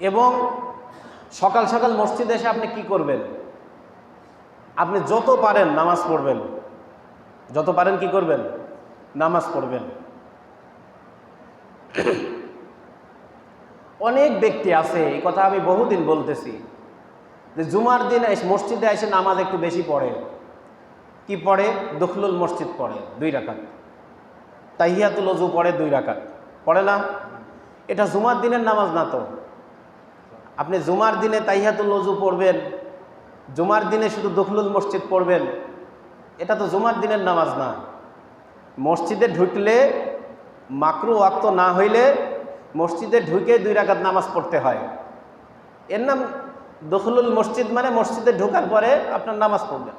এবং সকাল সকাল মসজিদে এসে আপনি কি করবেন? আপনি যত পারেন নামাজ পড়বেন। যত পারেন কি করবেন? নামাজ পড়বেন। অনেক ব্যক্তি আছে, এই কথা আমি বহুদিন বলতেছি, যে জুমার দিন মসজিদে এসে নামাজ একটু বেশি পড়ে। কি পড়ে? দখলুল মসজিদ পড়ে, দুই রাকাত। তাহিয়াতুল অজু পড়ে দুই রাকাত। পড়ে না? এটা জুমার দিনের নামাজ না তো? আপনি জুমার দিনে তাহিয়াতুল অজু পড়বেন, জুমার দিনে শুধু দখলুল মসজিদ পড়বেন, এটা তো জুমার দিনের নামাজ না। মসজিদে ঢুকলে মাকরু ওয়াক্ত না হইলে মসজিদে ঢুকে দুই রাকাত নামাজ পড়তে হয়। এর নাম দখলুল মসজিদ মানে মসজিদে ঢোকার পরে আপনার নামাজ পড়বেন।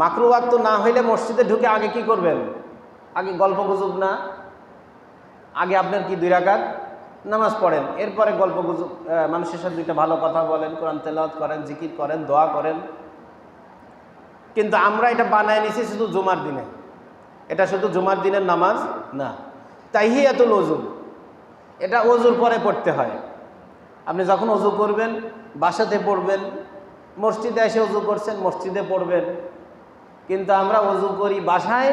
মাকরু ওয়াক্ত না হইলে মসজিদে ঢুকে আগে কি করবেন? আগে গল্প গুজব না? আগে আপনার কি দুই রাকাত? নামাজ পড়েন। এরপরে গল্প গুজব মানুষের সাথে দুইটা ভালো কথা বলেন, কোরআন তেলাওয়াত করেন, জিকির করেন, দোয়া করেন। কিন্তু আমরা এটা বানায় নিছি শুধু জুমার দিনে। এটা শুধু জুমার দিনের নামাজ না। তাইহিয়াতুল অজু এটা অজুর পরে পড়তে হয়। আপনি যখন অজু করবেন, বাসাতে পড়বেন, মসজিদে এসে অজু করছেন, মসজিদে পড়বেন। কিন্তু আমরা অজু করি বাসায়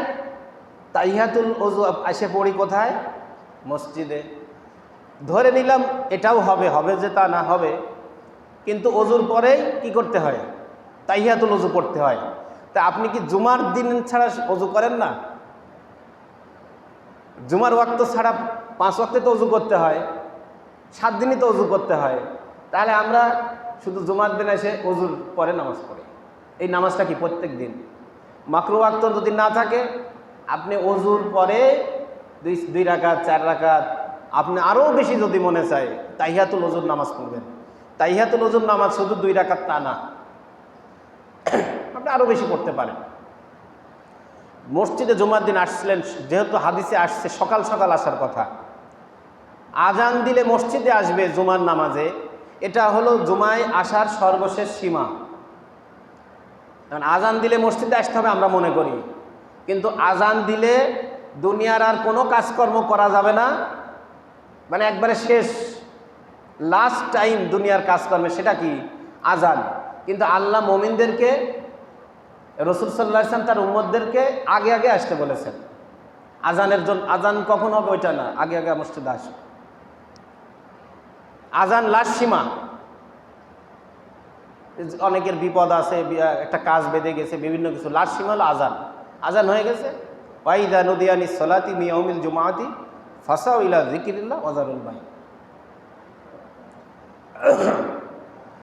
তাইহাতুল অজু এসে পড়ি কোথায়? মসজিদে। ধরে নিলাম এটাও হবে হবে যে তা না হবে, কিন্তু অজুর পরেই কি করতে হয়? তাইহাতুল অজু করতে হয়। তা আপনি কি জুমার দিন ছাড়া অজু করেন না? জুমার ওয়াক্ত ছাড়া পাঁচ ওয়াক্তে তো অজু করতে হয়, সাত দিনই তো অজু করতে হয়। তাহলে আমরা শুধু জুমার দিন এসে অজুর পরে নামাজ পড়ি। এই নামাজটা কি প্রত্যেক দিন? মাকরু ওয়াক্ত যদি না থাকে, আপনি অজুর পরে দুই দুই রাকাত, চার রাকাত আপনি আরও বেশি যদি মনে চায়, তাইহাতুল অজুর নামাজ পড়বেন। তাইহাতুল অজুর নামাজ শুধু দুই রাকাত তা না। আপনি আরও বেশি পড়তে পারেন। মসজিদে জুমার দিন আসছিলেন যেহেতু হাদিসে আসছে, সকাল সকাল আসার কথা। আজান দিলে মসজিদে আসবে জুমার নামাজে। এটা হলো জুমায় আসার সর্বশেষ সীমা। কারণ আজান দিলে মসজিদে আসতে হবে, আমরা মনে করি। কিন্তু আজান দিলে দুনিয়ার আর কোনো কাজকর্ম করা যাবে না। মানে একবারে শেষ লাস্ট টাইম দুনিয়ার কাজকর্মে সেটা কি? আজান। কিন্তু আল্লাহ মোমিনদেরকে, রসুল সাল্লাহ ইসলাম তার উম্মদদেরকে আগে আগে আসতে বলেছেন। আজানের জন্য আজান কখন হবে ওইটা না, আগে আগে মসজিদে আসো আজান লাস্ট সীমা। অনেকের বিপদ আছে একটা কাজ বেঁধে গেছে, বিভিন্ন কিছু। লাস্ট সীমা হলো আজান। আজান হয়ে গেছে। ওয়াইদা নদিয়ানি সলাতি মিয়মিল জুমাতি। ফাসা ইলা জিকিরিল্লা ওজারুল ভাই